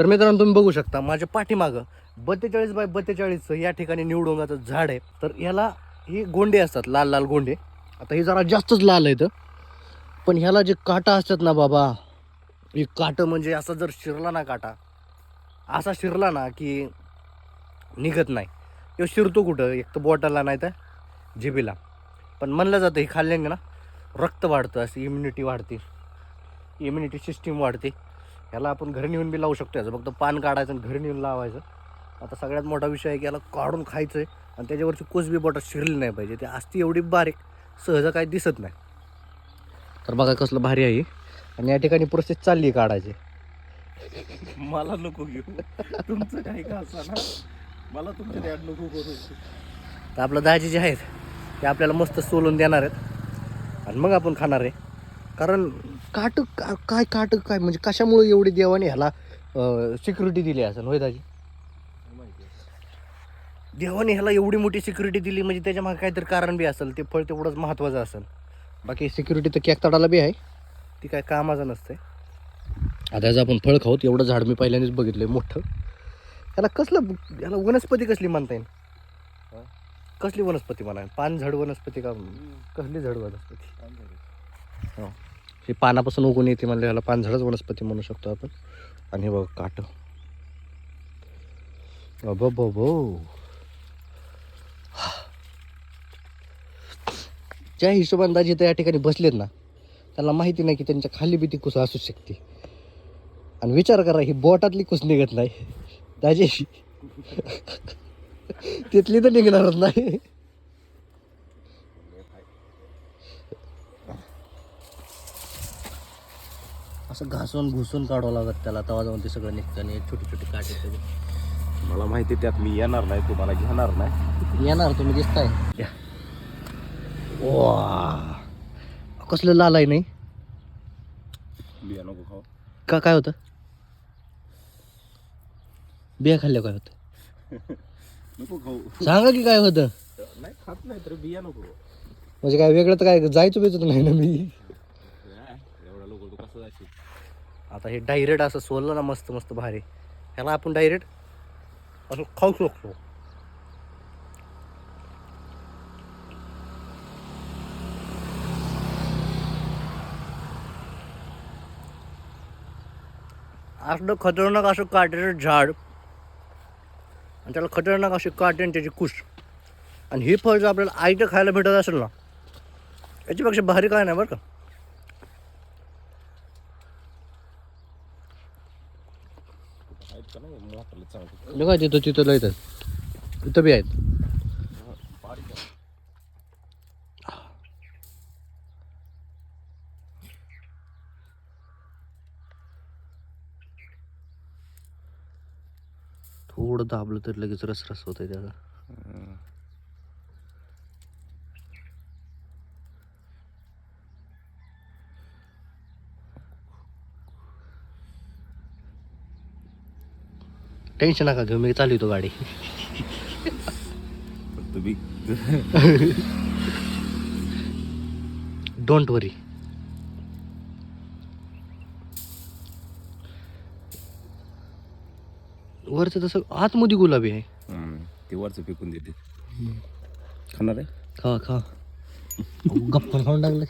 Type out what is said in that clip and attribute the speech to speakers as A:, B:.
A: तर मित्रांनो तुम्ही बघू शकता माझ्या पाठीमागं बत्तेचाळीस बाय बत्तेचाळीसचं या ठिकाणी निवडुंगाचं झाड आहे. तर याला ही गोंडे असतात लाल लाल गोंडे. आता हे जरा जास्तच लाल आहेत पण ह्याला जे काटा असतात ना बाबा हे काटं म्हणजे असा जर शिरला ना काटा असा शिरला ना की निघत नाही. किंवा शिरतो कुठं? एक तर बॉटलला नाही तर जिबीला पण म्हणलं जातं हे खाल्ल्याने ना रक्त वाढतं अशी इम्युनिटी वाढते. इम्युनिटी सिस्टीम वाढते. ह्याला आपण घरी नेऊन बी लावू शकतो याचं. फक्त पान काढायचं आणि घरी नेऊन लावायचं. आता सगळ्यात मोठा विषय आहे की याला काढून खायचं आहे आणि त्याच्यावरची कोसबी बोटात शिरली नाही पाहिजे. ते असती एवढी बारीक सहज काही दिसत नाही. तर बघा कसलं भारी आहे. आणि या ठिकाणी प्रोसेस चालली आहे काढायची.
B: मला नको घेऊ. तुमचं काही का ना? मला तुमच्या डॅड नको करू.
A: तर आपलं दाजी जे आहेत ते आपल्याला मस्त सोलून देणार आहेत. आणि मग आपण खाणार आहे. कारण काट का- काय काट काय? म्हणजे कशामुळे एवढी देवाने ह्याला सिक्युरिटी दिली असेल? होय दाजी? देवाने ह्याला एवढी मोठी सिक्युरिटी दिली म्हणजे त्याच्यामागे काहीतरी कारण बी असेल ते फळ तेवढंच महत्त्वाचं असेल. बाकी सिक्युरिटी तर केकताडाला बी आहे. ती काय कामाचं नसते आता याचं आपण फळ खाऊत एवढं झाड मी पहिल्यांदाच बघितलं मोठं. याला कसलं याला वनस्पती कसली म्हणता येईल? कसली वनस्पती म्हणा? पान झाड वनस्पती का कसली झाड वनस्पती? हो. हे पानापासून उगून येते म्हणजे ह्याला पानझडच वनस्पती म्हणू शकतो आपण. आणि हे बघा काट. अबो ज्या हिशोबाने दाजी त्या ठिकाणी बसलेत ना त्यांना माहिती नाही की त्यांच्या खाली बी ती कुस असू शकते. आणि विचार करा ही बोटातली कुस निघत नाही. दाजी तिथली तर निघणारच नाही. असं घासून घुसून काढावं लागत त्याला. तवा जाऊन ते सगळं निघतं आणि छोटे छोटे काटे सगळे
B: मला माहिती त्यात मी येणार नाही तुम्हाला घेणार नाही.
A: येणार तुम्ही दिसताय. वा. कसलं लाल आहे नाही?
B: बिया नको खाऊ.
A: का काय होतं? बिया खाल्ल्या काय होतं?
B: नको खाऊ.
A: सांगा की काय होतं?
B: नाही खात नाही तर बिया नको.
A: म्हणजे काय वेगळं तर काय जायचं बियचं तर नाही ना मी? आता हे डायरेक्ट असं सोललं ना मस्त मस्त भारी. ह्याला आपण डायरेक्ट असं खाऊ शकतो असलं खतरनाक असं काटेचं झाड. आणि त्याला खतरनाक असे काटे आणि त्याची कुश. आणि हे फळ जर आपल्याला आईचं खायला भेटत असेल ना याच्यापेक्षा भारी काय नाही बरं का?
B: आहेत का नाही चांगलं
A: तिथं तिथं लय आहेत. तिथं बी आहेत. थोडं दाबलं तर लगेच रस रस होत आहे त्याचा टेन्शन नका घेऊ मी चालू गाडी.
B: फक्त बी
A: डोंट वरी वरचं तसं आतमध्ये गुलाबी आहे.
B: ते वरचं फेकून देते. खाणार आहे?
A: खा खा. गप्पा खाऊन टाकलं.